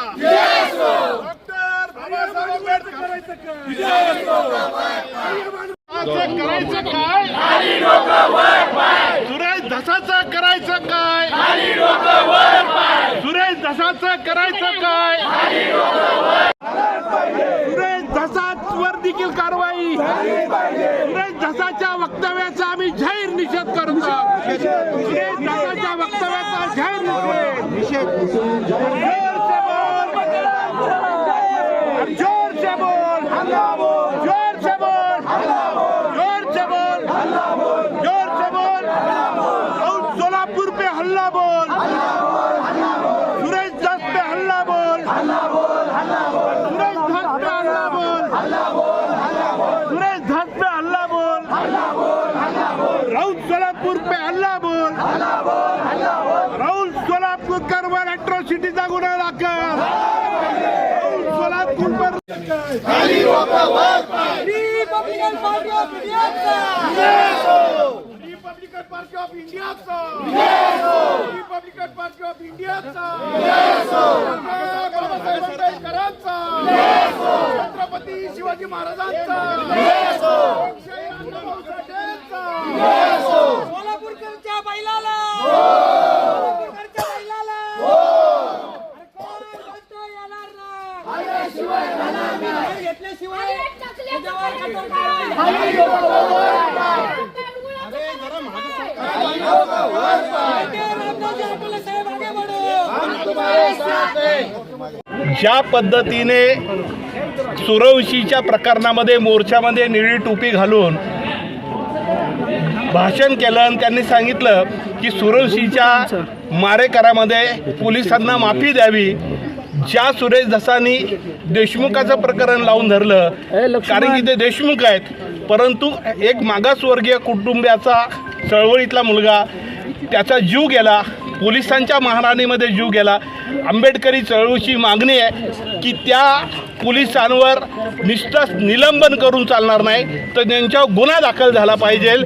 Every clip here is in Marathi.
डॉक्टर बाबासाहेब आंबेडकर करायचं काय सुरेश धसाचं करायचं काय सुरेश धसाचं करायचं काय सुरेश धसावर देखील कारवाई सुरेश धसाच्या वक्तव्याचा आम्ही जाहीर निषेध करतो सुरेश धसाच्या वक्तव्याचा जाहीर निषेध जोर से बोल जोर से बोल जोर से बोल जोर से बोल और सोलापुर पे हल्ला बोल सुरेश दस पे हल्ला बोल सुरेश धस पे हल्ला बोल सुरेश धस पे हल्ला बोल राहुल सोलापुर पे हल्ला बोल राहुल सोलापूरकर वर अॅट्रॉसिटीचा गुन्हा दाखल राहुल सोलापूर पर रिपब्लिकन पार्टी ऑफ इंडियाचा रिपब्लिकन पार्टी ऑफ इंडियाचा रिपब्लिकन पार्टी ऑफ इंडियाचा बाबासाहेब आंबेडकरांचा छत्रपती शिवाजी महाराजांचा. सोलापूरकरच्या बैलाला! सोलापूरकरच्या बैलाला! अरे कोण म्हणतो येणार नाही घेतल्याशिवाय ज्या पद्धतीने सुरवशीच्या प्रकरणामध्ये मोर्चामध्ये निळी टोपी घालून भाषण केलं आणि त्यांनी सांगितलं की सुरवशीच्या मारेकरामध्ये पोलिसांना माफी द्यावी. ज्या सुरेश धसानी देशमुखाचं प्रकरण लावून धरलं कारण की ते देशमुख आहेत परंतु एक मागासवर्गीय कुटुंबियाचा चळवळीतला मुलगा त्याचा जीव गेला पोलिसांच्या महाराणीमध्ये जीव गेला. आंबेडकरी चळवळीची मागणी आहे की त्या पोलिसांवर निष्ठा निलंबन करून चालणार नाही तर त्यांच्यावर गुन्हा दाखल झाला पाहिजे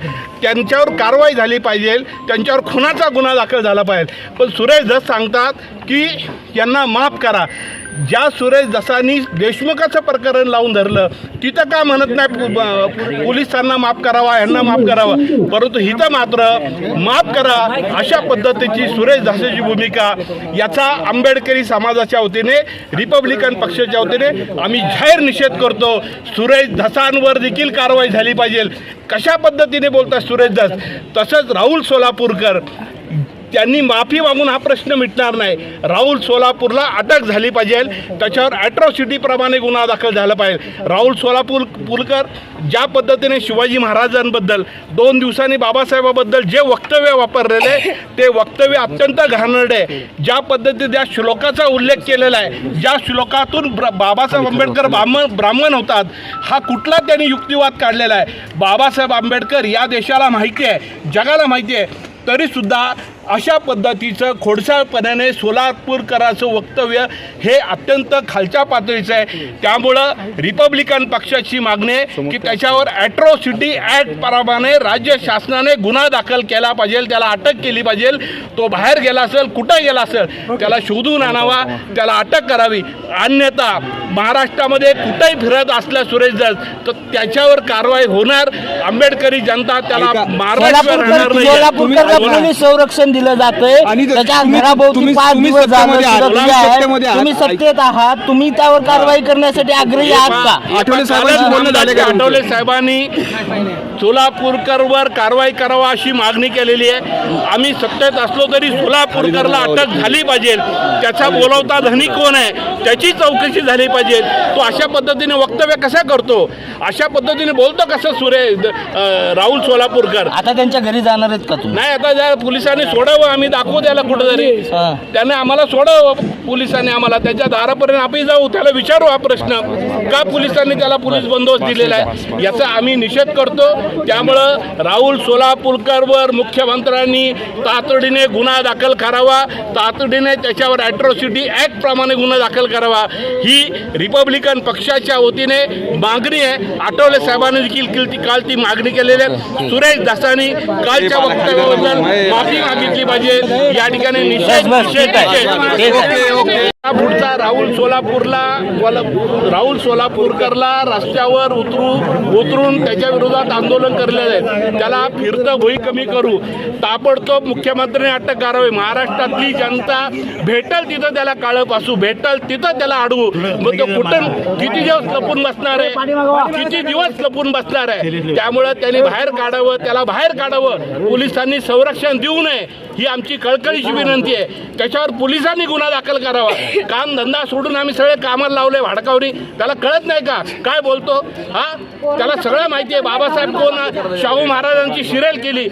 त्यांच्यावर कारवाई झाली पाहिजे त्यांच्यावर खुनाचा गुन्हा दाखल झाला पाहिजे. पण सुरेश जस सांगतात की यांना माफ करा. ज्या सुरेश दसानी देशमुखाचं प्रकरण लावून धरलं तिथं का म्हणत नाही पोलिसांना माफ करावा यांना माफ करावा? परंतु हिथं मात्र माफ करा अशा पद्धतीची सुरेश दासाची भूमिका याचा आंबेडकरी समाजाच्या वतीने रिपब्लिकन पक्षाच्या वतीने आम्ही जाहीर निषेध करतो. सुरेश धसांवर देखील कारवाई झाली पाहिजे. कशा पद्धतीने बोलतात सुरेश धस तसंच राहुल सोलापूरकर त्यांनी माफी मागून हा प्रश्न मिटणार नाही. राहुल सोलापूरला अटक झाली पाहिजे. त्याच्यावर ॲट्रॉसिटीप्रमाणे गुन्हा दाखल झाला पाहिजे. राहुल सोलापूर पुलकर ज्या पद्धतीने शिवाजी महाराजांबद्दल दोन दिवसांनी बाबासाहेबाबद्दल जे वक्तव्य वापरलेले ते वक्तव्य अत्यंत घाणेरडे आहे. ज्या पद्धतीने त्या श्लोकाचा उल्लेख केलेला आहे ज्या श्लोकातून ब्र बाबासाहेब आंबेडकर ब्राह्मण ब्राह्मण होतात हा कुठला त्यांनी युक्तिवाद काढलेला आहे? बाबासाहेब आंबेडकर या देशाला माहिती आहे जगाला माहिती आहे तरीसुद्धा अशा पद्धतीचं खोडसाळपणाने सोलापूरकराचं वक्तव्य हे अत्यंत खालच्या पातळीचं आहे. त्यामुळं रिपब्लिकन पक्षाची मागणी आहे की त्याच्यावर ॲट्रॉसिटी ॲक्ट प्रमाणे राज्य शासनाने गुन्हा दाखल केला पाहिजे त्याला अटक केली पाहिजे. तो बाहेर गेला असेल कुठं गेला असेल त्याला शोधून आणावा त्याला अटक करावी. अन्यथा महाराष्ट्रामध्ये कुठेही फिरत असल्या सुरेश दस तर त्याच्यावर कारवाई होणार. आंबेडकरी जनता त्याला राहणार नाही. पोलीस संरक्षण दिलं जातंय. आणि त्याच्या तुम्ही- घराभोवती तुम्ही- पाच तुम्ही दिवस जाणं सत्तेमध्ये आहात. सुरक्षित आहे. सत्तेमध्ये आहात. तुम्ही सत्तेत आहात. तुम्ही त्यावर कारवाई करण्यासाठी आग्रही आहात का? आठवले साहेबांशी बोलणं झालं का आठवले साहेबांनी सोलापूरकरवर कारवाई करावा अशी मागणी केलेली आहे. आम्ही सत्तेत असलो तरी सोलापूरकरला अटक झाली पाहिजे. त्याचा बोलवता धनी कोण आहे? त्याची चौकशी झाली पाहिजे. तो अशा पद्धतीने वक्तव्य कसा करतो? अशा पद्धतीने बोलतो कसं सुरे अं, राहुल सोलापूरकर? आता त्यांच्या घरी जाणार आहेत का तुम्ही? नाही आता ज्या पोलिसांनी सोडावं आम्ही दाखवू त्याला कुठेतरी. हा. त्याने आम्हाला सोडावं पोलिसांनी आम्हाला. त्याच्या दारापर्यंत आम्ही जाऊ त्याला विचारू हा प्रश्न. का पोलिसांनी त्याला पोलीस बंदोबस्त दिलेला आहे? याचा आम्ही निषेध करतो. त्यामुळं राहुल सोलापूरकरवर मुख्यमंत्र्यांनी तातडीने गुन्हा दाखल करावा. तातडीने त्याच्यावर ॲट्रॉसिटी ॲक्ट प्रमाणे गुन्हा दाखल करावा. ही रिपब्लिकन पक्षाच्या वतीने मागणी आहे. आठवले साहेबांनी देखील केल- ती- काल ती मागणी केलेली आहे. सुरेश दासानी कालच्या वक्तव्याबद्दल माफी मागितली. पाहिजे या ठिकाणी निषेध निषेध. निषेध पुढचा राहुल सोलापूरला राहुल सोलापूरकरला रस्त्यावर उतरू उतरून त्याच्या विरोधात आंदोलन करले आहे त्याला फिरतं भुई कमी करू. ताबडतोब मुख्यमंत्र्यांनी अटक करावी. महाराष्ट्रातली जनता भेटल तिथं त्याला काळं पासू भेटल तिथं त्याला अडवू मग तो कुठं किती दिवस लपून बसणार आहे? किती दिवस लपून बसणार आहे? त्यामुळं त्यांनी बाहेर काढावं त्याला बाहेर काढावं. पोलिसांनी संरक्षण देऊ नये. ही आमची कळकळीची विनंती आहे. त्याच्यावर पोलिसांनी गुन्हा दाखल करावा. काम धंदा सोडून आम्ही सगळे कामाला लावले भाडकावरी त्याला कळत नाही का? काय बोलतो? हा? त्याला सगळं माहिती आहे. बाबासाहेब कोण? शाहू महाराजांची शिरेल केली.